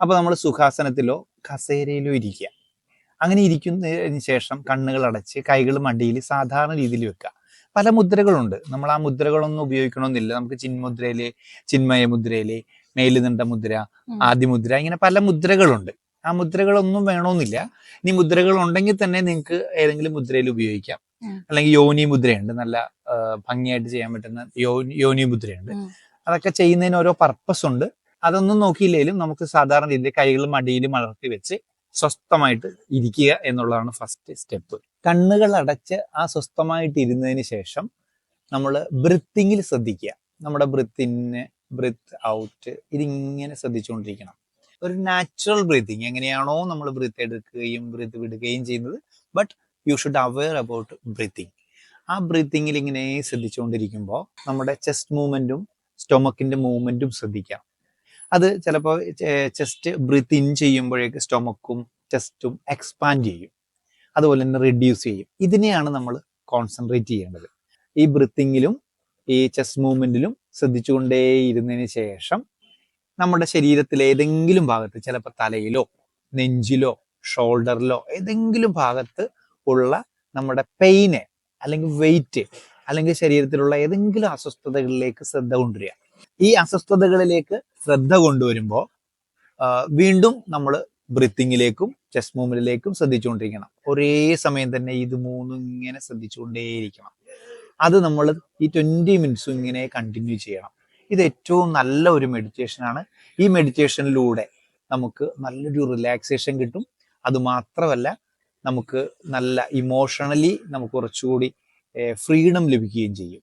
അപ്പോൾ നമ്മൾ സുഖാസനത്തിലോ കസേരയിലോ ഇരിക്കുക. അങ്ങനെ ഇരിക്കുന്നതിന് ശേഷം കണ്ണുകൾ അടച്ച് കൈകൾ മടിയിൽ സാധാരണ രീതിയിൽ വെക്കുക. പല മുദ്രകളുണ്ട്. നമ്മൾ ആ മുദ്രകളൊന്നും ഉപയോഗിക്കണമെന്നില്ല. നമുക്ക് ചിന്മുദ്രയിൽ ചിന്മയ മുദ്രയിൽ മേലുനിണ്ട മുദ്ര ആദിമുദ്ര ഇങ്ങനെ പല മുദ്രകളുണ്ട്. ആ മുദ്രകളൊന്നും വേണമെന്നില്ല. ഇനി മുദ്രകൾ ഉണ്ടെങ്കിൽ തന്നെ നിങ്ങൾക്ക് ഏതെങ്കിലും മുദ്രയിൽ ഉപയോഗിക്കാം. അല്ലെങ്കിൽ യോനി മുദ്രയുണ്ട്. നല്ല ഭംഗിയായിട്ട് ചെയ്യാൻ പറ്റുന്ന യോനി യോനി മുദ്രയുണ്ട്. അതൊക്കെ ചെയ്യുന്നതിന് ഓരോ പർപ്പസ് ഉണ്ട്. അതൊന്നും നോക്കിയില്ലെങ്കിലും നമുക്ക് സാധാരണ രീതിയിൽ കൈകൾ മടിയിലും മലർത്തി വെച്ച് സ്വസ്ഥമായിട്ട് ഇരിക്കുക എന്നുള്ളതാണ് ഫസ്റ്റ് സ്റ്റെപ്പ് കണ്ണുകൾ അടച്ച് ആ സ്വസ്ഥമായിട്ട് ഇരുന്നതിന് ശേഷം നമ്മൾ ബ്രിത്തിങ്ങിൽ ശ്രദ്ധിക്കുക. നമ്മുടെ ബ്രിത്തിന് ബ്രിത്ത് ഔട്ട് ഇതിങ്ങനെ ശ്രദ്ധിച്ചുകൊണ്ടിരിക്കണം. ഒരു നാച്ചുറൽ ബ്രീത്തിങ് എങ്ങനെയാണോ നമ്മൾ ബ്രീത്ത് എടുക്കുകയും ബ്രീത്ത് വിടുകയും ചെയ്യുന്നത് but you should aware about breathing ആ ബ്രീത്തിങ്ങിൽ ഇങ്ങനെ ശ്രദ്ധിച്ചുകൊണ്ടിരിക്കുമ്പോൾ നമ്മുടെ ചെസ്റ്റ് മൂവ്മെന്റും സ്റ്റൊമക്കിന്റെ മൂവ്മെന്റും ശ്രദ്ധിക്കാം. അത് ചിലപ്പോൾ ചെസ്റ്റ് ബ്രീത്ത് ഇൻ ചെയ്യുമ്പോഴേക്ക് സ്റ്റൊമക്കും ചെസ്റ്റും എക്സ്പാൻഡ് ചെയ്യും. അതുപോലെ തന്നെ റിഡ്യൂസ് ചെയ്യും. ഇതിനെയാണ് നമ്മൾ കോൺസെൻട്രേറ്റ് ചെയ്യേണ്ടത്. ഈ ബ്രിത്തിങ്ങിലും ഈ ചെസ്റ്റ് മൂവ്മെന്റിലും ശ്രദ്ധിച്ചുകൊണ്ടേയിരുന്നതിന് ശേഷം നമ്മുടെ ശരീരത്തിലെ ഏതെങ്കിലും ഭാഗത്ത് ചിലപ്പോൾ തലയിലോ നെഞ്ചിലോ ഷോൾഡറിലോ ഏതെങ്കിലും ഭാഗത്ത് ഉള്ള നമ്മുടെ പെയിന് അല്ലെങ്കിൽ വെയിറ്റ് അല്ലെങ്കിൽ ശരീരത്തിലുള്ള ഏതെങ്കിലും അസ്വസ്ഥതകളിലേക്ക് ശ്രദ്ധ കൊണ്ടുവരിക. ഈ അസ്വസ്ഥതകളിലേക്ക് ശ്രദ്ധ കൊണ്ടുവരുമ്പോൾ വീണ്ടും നമ്മൾ ബ്രീത്തിങ്ങിലേക്കും ചെസ്റ്റ് മൂവ്മെന്റിലേക്കും ശ്രദ്ധിച്ചുകൊണ്ടിരിക്കണം. ഒരേ സമയം തന്നെ ഇത് മൂന്നും ഇങ്ങനെ ശ്രദ്ധിച്ചുകൊണ്ടേയിരിക്കണം. അത് നമ്മൾ ഈ ട്വന്റി മിനിറ്റ്സും ഇങ്ങനെ കണ്ടിന്യൂ ചെയ്യണം. ഇത് ഏറ്റവും നല്ല ഒരു മെഡിറ്റേഷനാണ് ഈ മെഡിറ്റേഷനിലൂടെ നമുക്ക് നല്ലൊരു റിലാക്സേഷൻ കിട്ടും. അത് മാത്രമല്ല നമുക്ക് നല്ല ഇമോഷണലി നമുക്ക് കുറച്ചുകൂടി ഫ്രീഡം ലഭിക്കുകയും ചെയ്യും.